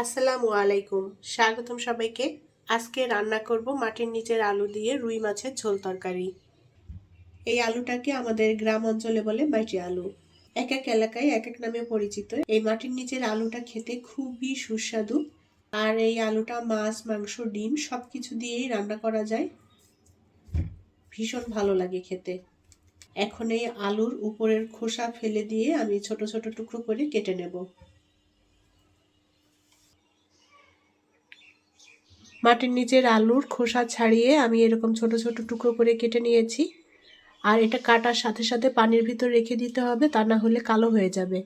আসসালামু আলাইকুম। স্বাগতম সবাইকে। আজকে রান্না করব মাটির নিচের আলু দিয়ে রুই মাছের ঝোল তরকারি। এই আলুটাকে আমাদের গ্রাম অঞ্চলে বলে মাটি আলু। এক এক এলাকায় এক এক নামে পরিচিত। এই মাটির নিচের আলুটা খেতে খুবই সুস্বাদু। আর এই আলুটা মাছ, মাংস, ডিম সব কিছু দিয়েই রান্না করা যায়। ভীষণ ভালো লাগে খেতে। এখন এই আলুর উপরের খোসা ফেলে দিয়ে আমি ছোট ছোট টুকরো করে কেটে নেব। মাটির নিচের আলুর খোসা ছাড়িয়ে আমি এরকম ছোট ছোট টুকরো করে কেটে নিয়েছি। আর এটা কাটার সাথে সাথে পানির ভিতর রেখে দিতে হবে, তা না হলে কালো হয়ে যাবে।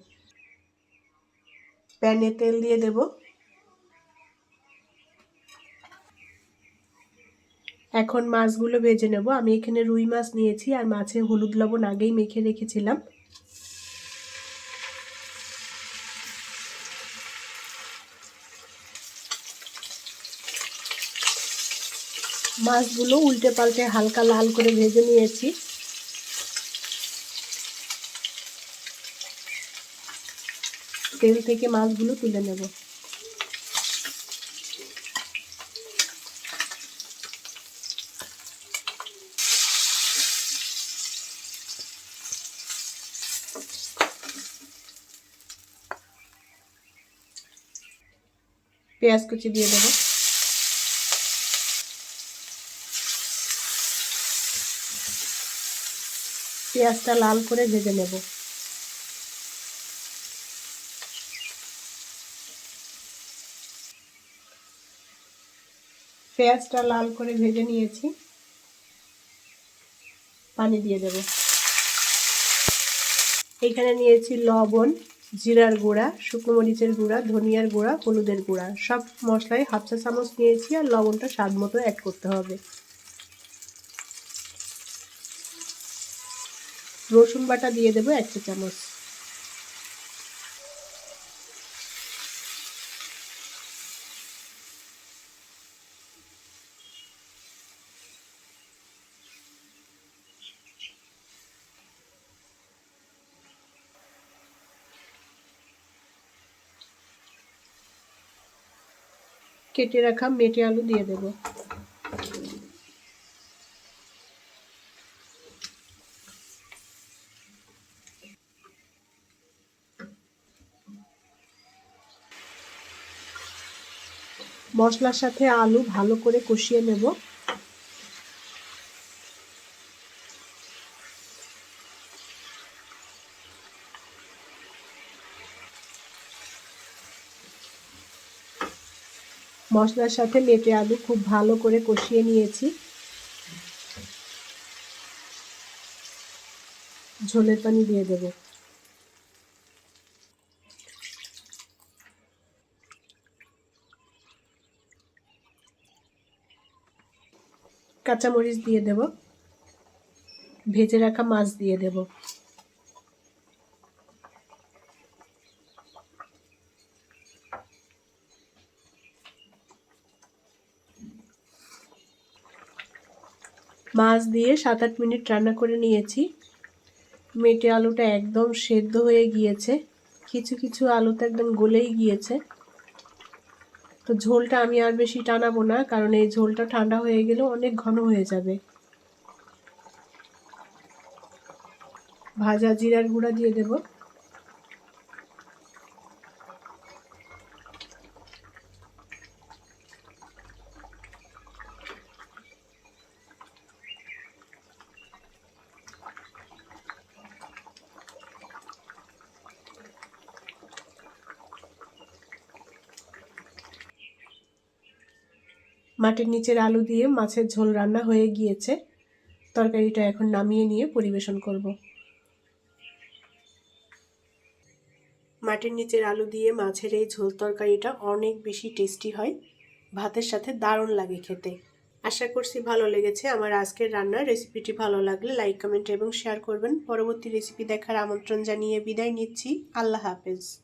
প্যানে তেল দিয়ে দেব। এখন মাছগুলো ভেজে নেব। আমি এখানে রুই মাছ নিয়েছি, আর মাছে হলুদ লবণ আগেই মেখে রেখেছিলাম। মাছগুলো উল্টে পাল্টে হালকা লাল করে ভেজে নিয়েছি। তেল থেকে মাছগুলো তুলে নেব। পেঁয়াজ কুচি দিয়ে দেবো। পেঁয়াজটা লাল করে ভেজে নেব। পেঁয়াজটা লাল করে ভেজে নিয়েছি। পানি দিয়ে দেব। এখানে নিয়েছি লবণ, জিরার গুঁড়া, শুকনো মরিচের গুঁড়া, ধনিয়ার গুঁড়া, হলুদের গুঁড়া। সব মশলায় হাফ চা চামচ নিয়েছি আর লবণটা স্বাদ মতো অ্যাড করতে হবে। রসুন বাটা দিয়ে দেবো এক চা চামচ। কেটে রাখা মেটে আলু দিয়ে দেবো। মশলার সাথে আলু ভালো করে কষিয়ে নেব। মশলার সাথে মেটে আলু খুব ভালো করে কষিয়ে নিয়েছি। ঝোলের পানি দিয়ে দেবো। কাঁচামরিচ দিয়ে দেব। ভেজে রাখা মাছ দিয়ে দেব। মাছ দিয়ে সাত আট মিনিট রান্না করে নিয়েছি। মেটে আলুটা একদম সেদ্ধ হয়ে গিয়েছে। কিছু কিছু আলুতে একদম গলেই গিয়েছে। তো ঝোলটা আমি আর বেশি টানাবো না, কারণ এই ঝোলটা ঠান্ডা হয়ে গেলে অনেক ঘন হয়ে যাবে। ভাজা জিরার গুঁড়া দিয়ে দেব। মাটির নিচের আলু দিয়ে মাছের ঝোল রান্না হয়ে গিয়েছে। তরকারিটা এখন নামিয়ে নিয়ে পরিবেশন করব। মাটির নিচের আলু দিয়ে মাছের এই ঝোল তরকারিটা অনেক বেশি টেস্টি হয়। ভাতের সাথে দারুণ লাগে খেতে। আশা করছি ভালো লেগেছে। আমার আজকের রান্নার রেসিপিটি ভালো লাগলে লাইক কমেন্ট এবং শেয়ার করবেন। পরবর্তী রেসিপি দেখার আমন্ত্রণ জানিয়ে বিদায় নিচ্ছি। আল্লাহ হাফেজ।